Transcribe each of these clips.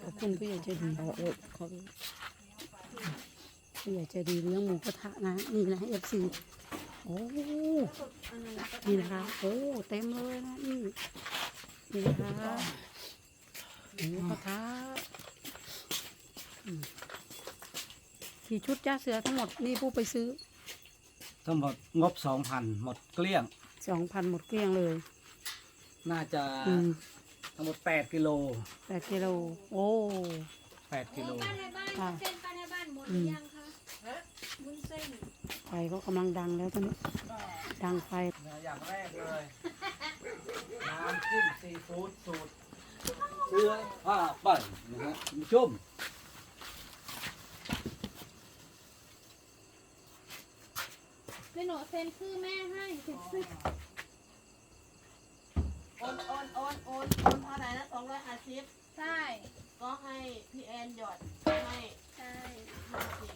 ขอบคุณผู้ใหญ่ใจดีเอาเออเขาผู้ใหญ่ใจดีเลี้ยงหมูกระทะนะนี่นะเอฟซีโอ้นี่นะคะโอ้เต็มเลยนะนี่นี่นะคะหมูกระทะอืมกี่ชุดจ้าเสือทั้งหมดนี่ผู้ไปซื้อ ทั้งหมดงบสองพันหมดเกลี้ยงสองพันหมดเกลี้ยงเลย น่าจะอืม ทั้งหมดแปดกิโลแปดกิโลโอ้แปดกิโลป้าในบ้านค่ะเส้นป้าในบ้านหมดหรือยังคะวุ้นเส้นไฟก็กำลังดังแล้วตอนนี้ ดังไฟอย่างแรกเลย น้ำจิ้มซีฟู้ดสูตรเสื้อผ้าปั่นนะฮะคุณผู้ชมในหนูเซ็นชื่อแม่ให้สิบสิบ โอนโอนโอนโอนโอนเท่าไหร่นะสองร้อยห้าสิบใช่ ก็ให้พี่แอนหยอดให้ใช่ ห้าสิบ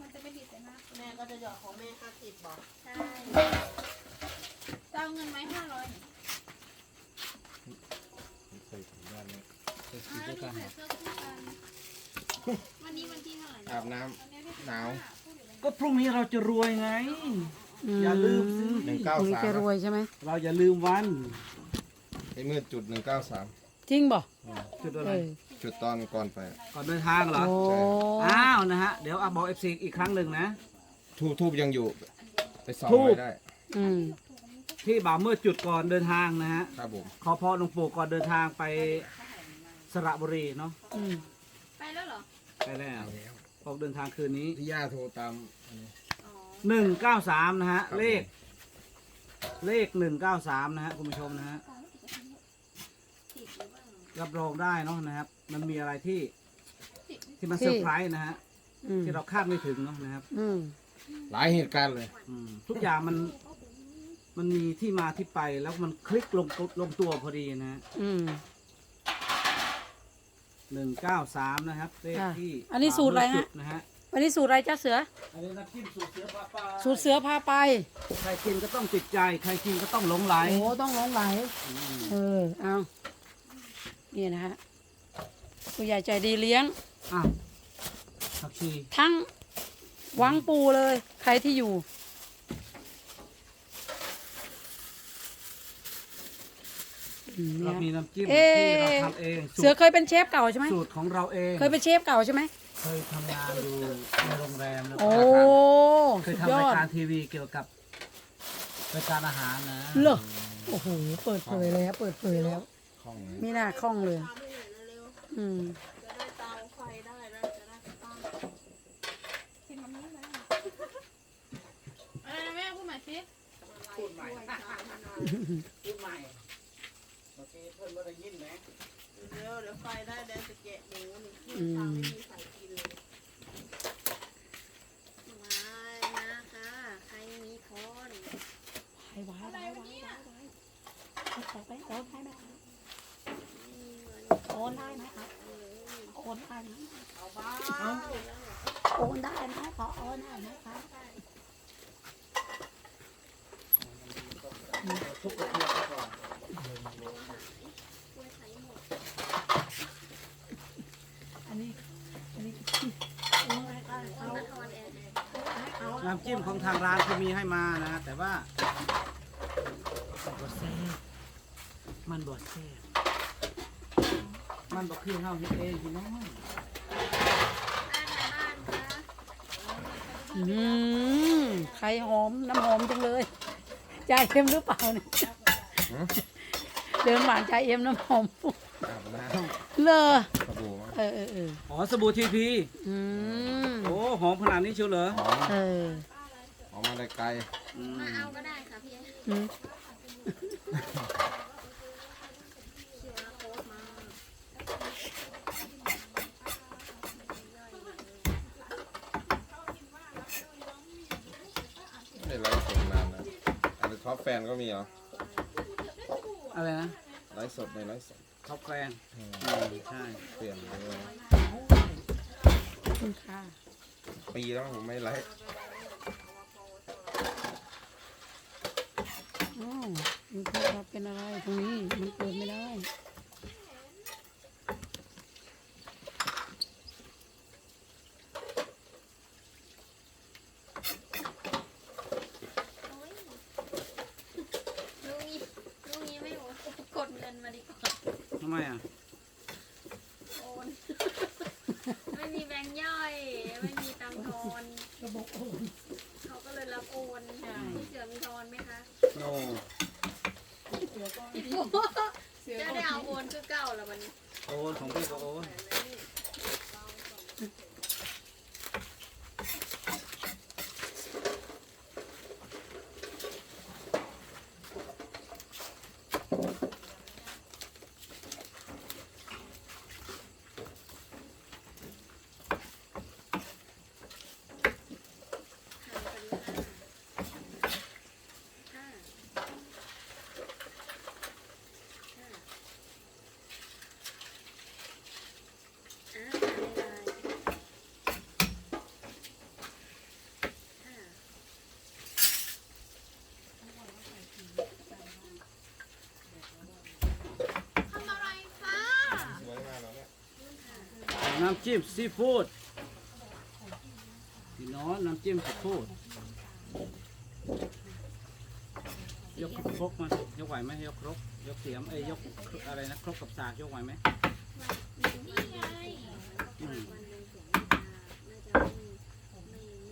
มันจะไม่ดีแต่มากแม่ก็จะหยอดของแม่ห้าสิบบอกใช่จะเอาเงินไหมห้าร้อยใส่สีอ้าวด้วยกันใส่เสื้อคู่กันวันนี้วันที่เท่าไหร่นะอาบน้วันนี้ที่สิบหนาวห้พูดอยู่เลยก็พรุ่งนี้เราจะรวยไง อย่าลืมสิ หนึ่งเก้าพรุ่งนี้สาม จะรวยใช่ไหม เราอย่าลืมวัน ไอ้มืดจุดหนึ่งเก้าสามจริงบ่จุดอะเอไรอจุดตอนก่อนไป ก่อนเดินทางเหรอ โอ้อ้าวนะฮะ เดี๋ยวอาบอกเอฟซีอีกครั้งหนึ่งนะ ทูบทูบยังอยู่ ไปส่องทูบไว้ได้ อืมที่บ่าวเมื่อจุดก่อนเดินทางนะฮะ ครับผมขอพรหลวงปู่ก่อนเดินทางไปสระบุรีเนาะอืมไปแล้วเหรอ ไปแล้วออกเดินทางคืนนี้ที่ย่าโทรตามอันนี้อ๋อหนึ่งเก้าสามนะฮะ ครับ เลข เลขหนึ่งเก้าสามนะฮะ คุณผู้ชมนะฮะติดห รือเปล่ารับรองได้เนาะนะครับ มันมีอะไรที่ติดที่มันเซอร์ไพรส์นะฮะอืมที่เราคาดไม่ถึงเนาะนะครับอืม หลายเหตุการณ์เลย อืมทุกอย่างมันมันมีที่มาที่ไปแล้วมันคลิกลงลงตัวพอดีนะฮะอืม หนึ่งเก้าสามนะครับเลขค่ะที่อันนี้สูตรอะไรฮะ จุดนะฮะวันนี้สูตรอะไรจ้าเสือ อันนี้น้ำจิ้มสูตรเสือปลาปลาสูตรเสือพาไป ใครกินก็ต้องติดใจ ใครกินก็ต้องหลงไหลโอ้ต้องร้องไหลอืมเออ เอา นี่นะฮะผู้ใหญ่ใจดีเลี้ยงอ้าวผักชีทั้งวังปูเลย ใครที่อยู่ อืมเราเนี่ยมีน้ำจิ้มเอ๊ะ ที่เราทำเองสูเสือตรเคยเป็นเชฟเก่าใช่ไหมสูตรของเราเองเคยเป็นเชฟเก่าใช่ไหมเคยทำงานอยู่ในโรงแรมแล้วก็โอ้เคสุยดทำยราอยดการทีวีเกี่ยวกับรายการอาหารนะเหรอ โอ้โห เปิดเผยแล้ว เปิดเผยแล้ว ข้องนี้มีหน้าคล่องเลย ทำให้หน่อยเร็วอืม ๆจะได้เตาไฟได้นะจะได้ตั้งกินมันนี้ไหมอะไรนะแม่พูดใหม่สิพูดใหม่ พูดใหม่เมื่อกี้เพื่อนว่าได้ยินไหมเดี๋ยวเดี๋ยวไฟได้เดี๋ยวจะแกะหมูนี่ที่ทำไม่มีใส่กินเลย มานะคะใครมีคน ไว้ไว้ไว้ไว้ไว้ไว้ขอไปโอนได้ไหมครับโอนได้ไหมครับ โอนได้ไหมขอโอนได้ไหมครับทุกกระเทียมไปก่อนอันนี้ อันนี้น้ำจิ้มของทางร้านเขามีให้มานะ แต่ว่าบดแซ่บมันบดแซ่บมันบอกคือเฮาเฮ็ดเองพี่น้อง อืมไข่หอมน้ำหอมจังเลยใจเอ็มหรือเปล่าเนี่ยเดินหวานใจเอ็มน้ำหอมอาบน้เลอำสบู่เออเออเอออ๋อสบู่ทีพีอืมโอ้หอมขนาดนี้เชียวเหรอหอมเออหอมมาได้ไกลอืมมาเอาก็ได้ค่ะพี่อืม ไม่ไลฟ์สดนานนะอันนี้ท็อปแฟนก็มีเหรออะไรนะไลฟ์สดในไลฟ์สดท็อปแกรนอืมอืมใช่เปลี่ยนไปเลยขอบคุณค่ะปีแล้วผมไม่ไลฟ์อ๋อมันคือว่าเป็นอะไรตรงนี้ มันเปิดไม่ได้ มาดีกว่า ทำไมอะ โอนไม่มีแบงค์ย่อย ไม่มีตังค์ทอนระบบโอนเขาก็เลยรับโอนพี่เสือมีทอนไหมคะ โน่จะได้เอาโอนคือเก่าแล้ววันนี้โอนของพี่ก็โอน ห่างกันห้าห้าห้าอ่าในไลน์ห้า ทำอะไรคะ สวยมากแล้วเนี่ย น้ำจิ้มซีฟู้ดพี่น้องน้ำจิ้มซีฟู้ดยกครกมายกไหวไหมยกครกยกเสียมเอ้ยยกอะไรนะครกกับสากยกไหวไหมนี่ไงอืม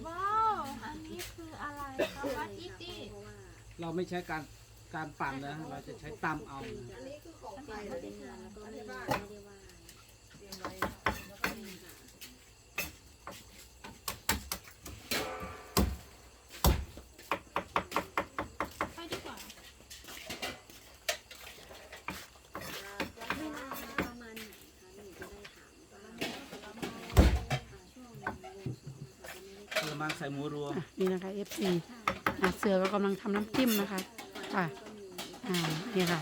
ว้าวอันนี้คืออะไรคะวัดอีจิเราไม่ใช้การการปั่นนะเราจะใช้ตำเอานะอันนี้คือของใครเหรอเนี่ยอันนี้บ้านเตรียมไว้แล้วก็มี ไปดีกว่า กระมังใส่หมูรวมอะนี่นะคะ FC อะเสือก็กำลังทำน้ำจิ้มนะคะค่ะอ่านี่ค่ะ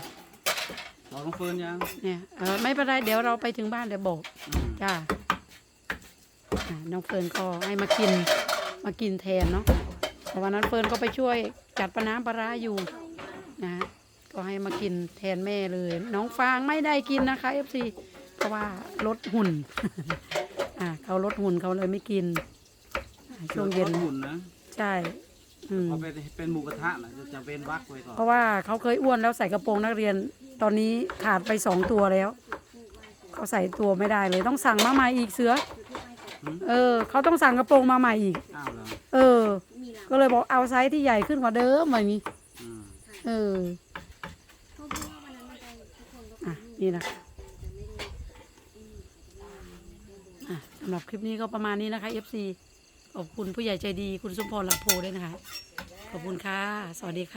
บอกน้องเฟิร์นยังเนี่ยเออไม่เป็นไรเดี๋ยวเราไปถึงบ้านเดี๋ยวบอกอืมจ้าอ่าน้องเฟิร์นก็ให้มากินมากินแทนเนาะเพราะวันนั้นเฟิร์นก็ไปช่วยจัดปลาน้ำปลาร้าอยู่นะฮะก็ให้มากินแทนแม่เลย น้องฟางไม่ได้กินนะคะเอฟซีเพราะว่าลดหุ่น อ่าเขาลดหุ่นเขาเลยไม่กินอ่า ช่วงเย็นลดหุ่นนะใช่อืมพอเป็นเป็นหมูกระทะนะจะจะเป็นวักไว้ก่อนเพราะว่าเขาเคยอ้วนแล้วใส่กระโปรงนักเรียน ตอนนี้ขาดไปสองตัวแล้ว เขาใส่ตัวไม่ได้เลย ต้องสั่งมาใหม่อีกเสือ เออ เขาต้องสั่งกระโปรงมาใหม่อีก อ้าวเหรอเออ ก็เลยบอกเอาไซส์ที่ใหญ่ขึ้นกว่าเดิมแบบนี้ อืมเอออะนี่นะคะอะสำหรับคลิปนี้ก็ประมาณนี้นะคะ FC ขอบคุณผู้ใหญ่ใจดีคุณสมพรหลักโพด้วยนะคะ ขอบคุณค่ะ สวัสดีค่ะ